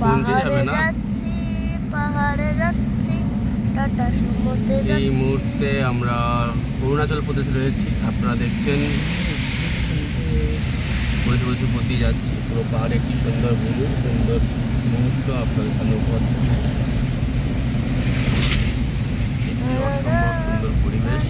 পৌঁছে যাবে না? পাহাড়ে যাচ্ছি। টাটা সমুদ্রে এই মুহূর্তে আমরা অরুণাচল প্রদেশে রয়েছি। আপনারা দেখছেন। বসে প্রতি যাচ্ছি। পুরো পাহাড়ে কি সুন্দর ভিউ সুন্দর মুহূর্ত আপনাদের সামনে উপহার দিচ্ছি। কি অসম্ভব সুন্দর পরিবেশ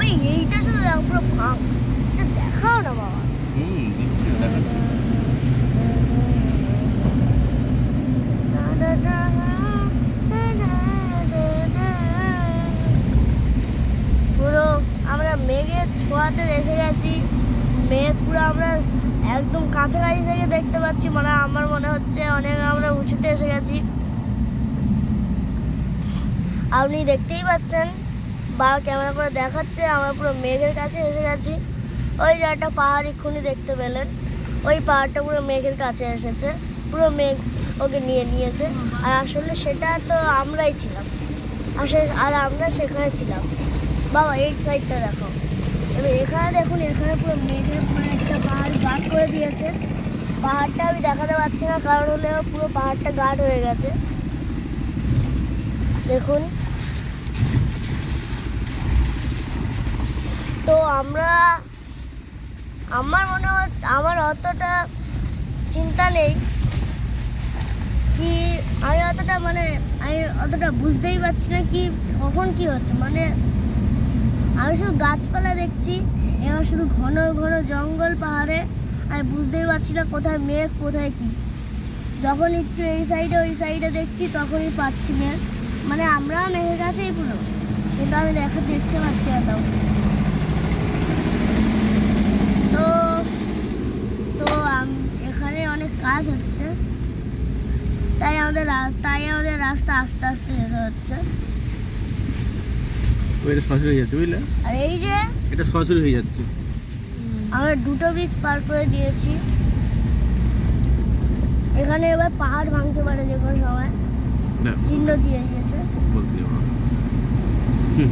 ওই এইটা শুধু দেখো, পুরো ফাঁক এটা দেখাও না বাবা হুম দিচ্ছি দেখাচ্ছি পুরো আমরা মেঘের ছোঁয়াতে এসে গেছি। মেঘ পুরো আমরা একদম কাছাকাছি দেখতে পাচ্ছি মানে আমার মনে হচ্ছে অনেক আমরা উঁচুতে এসে গেছি। আপনি দেখতেই পাচ্ছেন, বা ক্যামেরা করে দেখাচ্ছে, আমরা পুরো মেঘের কাছে এসে গেছি। ওই যে একটা পাহাড় এক্ষুনি দেখতে পেলেন। ওই পাহাড়টা পুরো মেঘের কাছে এসেছে, পুরো মেঘ ওকে নিয়ে নিয়েছে। আর আসলে সেটা তো আমরাই ছিলাম। আসলে আর আমরা সেখানে ছিলাম। বাবা, এই সাইডটা দেখো। এবার এখানে দেখুন, এখানে পুরো মেঘের পুরো একটা পাহাড় গার্ড করে দিয়েছে। পাহাড়টা আমি দেখাতে পারছি না, কারণ হলে পুরো পাহাড়টা গার্ড হয়ে গেছে। দেখুন। তো আমরা আমার মনে হচ্ছে, আমার অতটা চিন্তা নেই কি আমি অতটা মানে আমি অতটা বুঝতেই পারছি না কি, কখন কি হচ্ছে। মানে আমি শুধু গাছপালা দেখছি, এবার শুধু ঘন ঘন জঙ্গল পাহাড়ে, আমি বুঝতেই পারছি না কোথায় মেঘ, কোথায় কি। যখন একটু এই সাইডে ওই সাইডে দেখছি, তখনই পাচ্ছি মেঘ। মানে আমরা মেঘের কাছেই পুরো। কিন্তু আমি দেখা দেখতে পাচ্ছি না তাও তো তো আম- এখানে অনেক কাজ হচ্ছে তাই আমাদের তাই আমাদের রাস্তা আস্তে আস্তে যেতে হচ্ছে। এটা সরাসরি হয়ে যাচ্ছে বুঝলে? আর এই যে এটা সরাসরি হয়ে যাচ্ছে। আমরা দুটো বীজ পার করে দিয়েছি। এখানে এবার পাহাড় ভাঙতে পারে যে কোনো সময়। চিহ্ন দিয়ে দিয়েছে বলতে হুম।